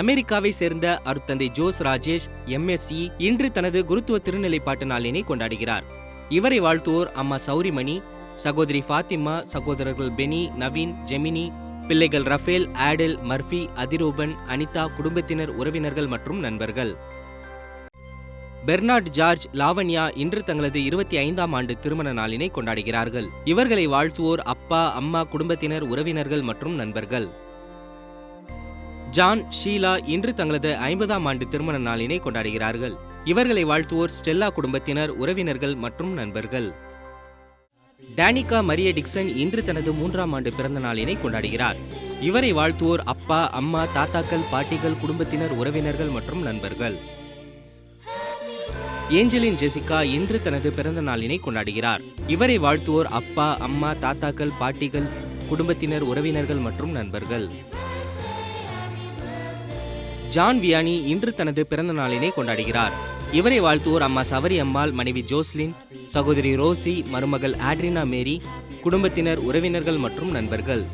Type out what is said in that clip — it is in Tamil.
அமெரிக்காவை சேர்ந்த அருத்தந்தை ஜோஸ் ராஜேஷ் எம்எஸ்சி இன்று தனது குருத்துவ திருநிலைப்பாட்டு நாளினை கொண்டாடுகிறார். இவரை வாழ்த்துவோர் அம்மா சௌரிமணி சகோதரி ஃபாத்திமா சகோதரர்கள் பெனி நவீன் ஜெமினி பிள்ளைகள் ரஃபேல் ஆடல் மர்ஃபி அதிரூபன் அனிதா குடும்பத்தினர் உறவினர்கள் மற்றும் நண்பர்கள். பெர்னார்ட் ஜார்ஜ் லாவண்யா இன்று தங்களது இருபத்தி ஐந்தாம் ஆண்டு திருமண நாளினை கொண்டாடுகிறார்கள். இவர்களை வாழ்த்துவோர் அப்பா அம்மா குடும்பத்தினர் உறவினர்கள் மற்றும் நண்பர்கள். ஜான் ஷீலா இன்று தங்களது ஐம்பதாம் ஆண்டு திருமண நாளினை கொண்டாடுகிறார்கள். இவர்களை வாழ்த்துவோர் ஸ்டெல்லா குடும்பத்தினர் உறவினர்கள் மற்றும் நண்பர்கள். டேனிகா மரிய டிக்சன் இன்று தனது மூன்றாம் ஆண்டு பிறந்த நாளினை கொண்டாடுகிறார். இவரை வாழ்த்துவோர் அப்பா அம்மா தாத்தாக்கள் பாட்டிகள் குடும்பத்தினர் உறவினர்கள் மற்றும் நண்பர்கள். ஏஞ்சலின் ஜெசிகா இன்று தனது பிறந்த நாளினை கொண்டாடுகிறார். இவரை வாழ்த்துவோர் அப்பா அம்மா தாத்தாக்கள் பாட்டிகள் குடும்பத்தினர் உறவினர்கள் மற்றும் நண்பர்கள். ஜான் வியானி இன்று தனது பிறந்த நாளினை கொண்டாடுகிறார். இவரை வாழ்த்துவோர் அம்மா சவரி அம்மாள் மனைவி ஜோஸ்லின் சகோதரி ரோசி மருமகள் ஆட்ரினா மேரி குடும்பத்தினர் உறவினர்கள் மற்றும் நண்பர்கள்.